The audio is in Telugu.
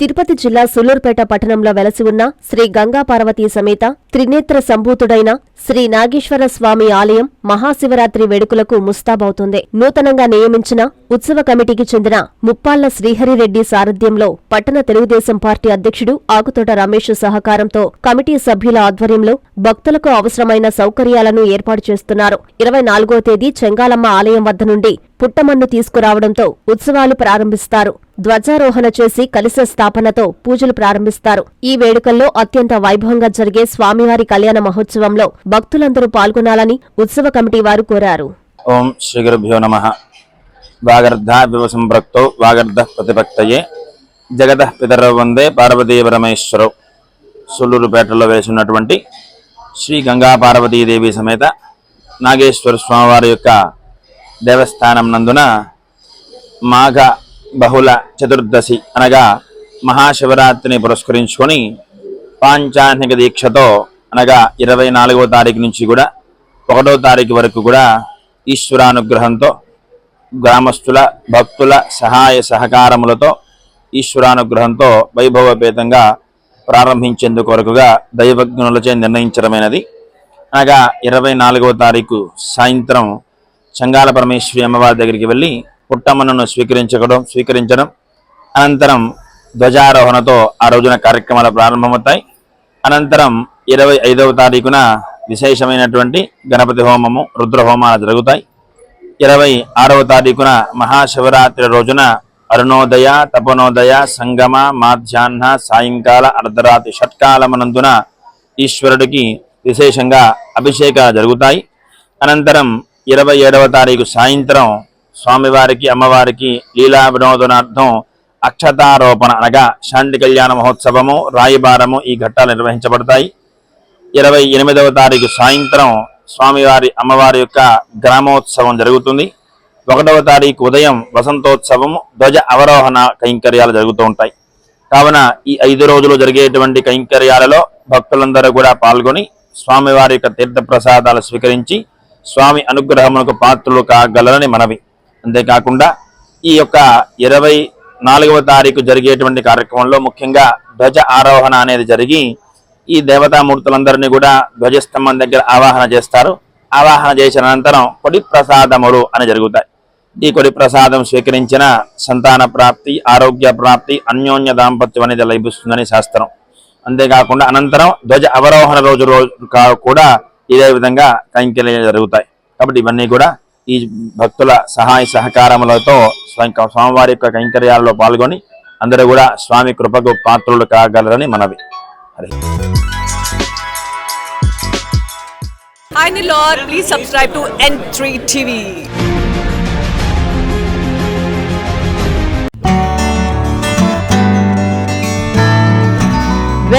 తిరుపతి జిల్లా సూలూరుపేట పట్టణంలో వెలసి ఉన్న శ్రీ గంగా పార్వతీ సమేత త్రినేత్ర సంభూతుడైన శ్రీ నాగేశ్వర స్వామి ఆలయం మహాశివరాత్రి వేడుకలకు ముస్తాబవుతుంది. నూతనంగా నియమించిన ఉత్సవ కమిటీకి చెందిన ముప్పాళ్ళ శ్రీహరిరెడ్డి సారథ్యంలో పట్టణ తెలుగుదేశం పార్టీ అధ్యక్షుడు ఆకుతోట రమేష్ సహకారంతో కమిటీ సభ్యుల ఆధ్వర్యంలో భక్తులకు అవసరమైన సౌకర్యాలను ఏర్పాటు చేస్తున్నారు. ఇరవై నాలుగో తేదీ చెంగాలమ్మ ఆలయం వద్ద నుండి పుట్టమన్ను తీసుకురావడంతో ఉత్సవాలు ప్రారంభిస్తారు. ధ్వజారోహణ చేసి కలశ స్థాపనతో పూజలు ప్రారంభిస్తారు. ఈ వేడుకల్లో అత్యంత వైభవంగా జరిగే స్వామివారి కళ్యాణ మహోత్సవంలో భక్తులందరూ పాల్గొనాలని ఉత్సవ కమిటీ వారు కోరారు. ఓం శ్రీ గురుభ్యో నమ. వాగర్ధ వివ వాగర్ధ ప్రతిపక్తయే జగత పితర వందే పార్వతీ పరమేశ్వరవు సుల్లూరుపేటలో వేసినటువంటి శ్రీ గంగా పార్వతీదేవి సమేత నాగేశ్వర స్వామివారి యొక్క దేవస్థానం నందున మాఘ బహుళ చతుర్దశి అనగా మహాశివరాత్రిని పురస్కరించుకొని పాంచాహ్నిక దీక్షతో అనగా ఇరవై నాలుగవ తారీఖు నుంచి కూడా ఒకటో తారీఖు వరకు కూడా ఈశ్వరానుగ్రహంతో గ్రామస్తుల భక్తుల సహాయ సహకారములతో ఈశ్వరానుగ్రహంతో వైభవపేతంగా ప్రారంభించేందుకు వరకుగా దైవజ్ఞులచే నిర్ణయించడమైనది. అనగా ఇరవై నాలుగవ తారీఖు సాయంత్రం చంగాల పరమేశ్వరి అమ్మవారి దగ్గరికి వెళ్ళి పుట్టమ్మను స్వీకరించడం స్వీకరించడం. అనంతరం ధ్వజారోహణతో ఆ రోజున కార్యక్రమాలు ప్రారంభమవుతాయి. అనంతరం ఇరవై ఐదవ తారీఖున విశేషమైనటువంటి గణపతి హోమము రుద్రహోమాలు జరుగుతాయి. ఇరవై ఆరవ తారీఖున మహాశివరాత్రి రోజున అరుణోదయ తపనోదయ సంగమ మాధ్యాహ్న సాయంకాల అర్ధరాత్రి షట్కాలమనందున ఈశ్వరుడికి విశేషంగా అభిషేకాలు జరుగుతాయి. అనంతరం ఇరవై ఏడవ తారీఖు సాయంత్రం స్వామివారికి అమ్మవారికి లీలా వినోదనార్థం అక్షతారోపణ అనగా శాంతి కళ్యాణ మహోత్సవము రాయిబారము ఈ ఘట్టాలు నిర్వహించబడతాయి. ఇరవై ఎనిమిదవ తారీఖు సాయంత్రం స్వామివారి అమ్మవారి యొక్క గ్రామోత్సవం జరుగుతుంది. ఒకటవ తారీఖు ఉదయం వసంతోత్సవము ధ్వజ అవరోహణ కైంకర్యాలు జరుగుతూ ఉంటాయి. కావున ఈ ఐదు రోజులు జరిగేటువంటి కైంకర్యాలలో భక్తులందరూ కూడా పాల్గొని స్వామివారి యొక్క తీర్థ ప్రసాదాలు స్వీకరించి స్వామి అనుగ్రహమునకు పాత్రులు కాగలరని మనవి. అంతేకాకుండా ఈ యొక్క ఇరవై నాలుగవ తారీఖు జరిగేటువంటి కార్యక్రమంలో ముఖ్యంగా ధ్వజ ఆరోహణ అనేది జరిగి ఈ దేవతామూర్తులందరినీ కూడా ధ్వజస్తంభం దగ్గర ఆవాహన చేస్తారు. ఆవాహన చేసిన అనంతరం కొడి ప్రసాదములు అని జరుగుతాయి. ఈ కొడి ప్రసాదం స్వీకరించిన సంతాన ప్రాప్తి ఆరోగ్య ప్రాప్తి అన్యోన్య దాంపత్యం అనేది లభిస్తుందని శాస్త్రం. అంతేకాకుండా అనంతరం ధ్వజ అవరోహణ రోజు రోజు కా- కూడా ఇదే విధంగా కైంకర్యాలు జరుగుతాయి. కాబట్టి ఇవన్నీ కూడా ఈ భక్తుల సహాయ సహకారములతో స్వామివారి యొక్క కైంకర్యాల్లో పాల్గొని అందరూ కూడా స్వామి కృపకు పాత్రులు కాగలరని మనవి Hari Hi Nilor, please subscribe to N3 TV.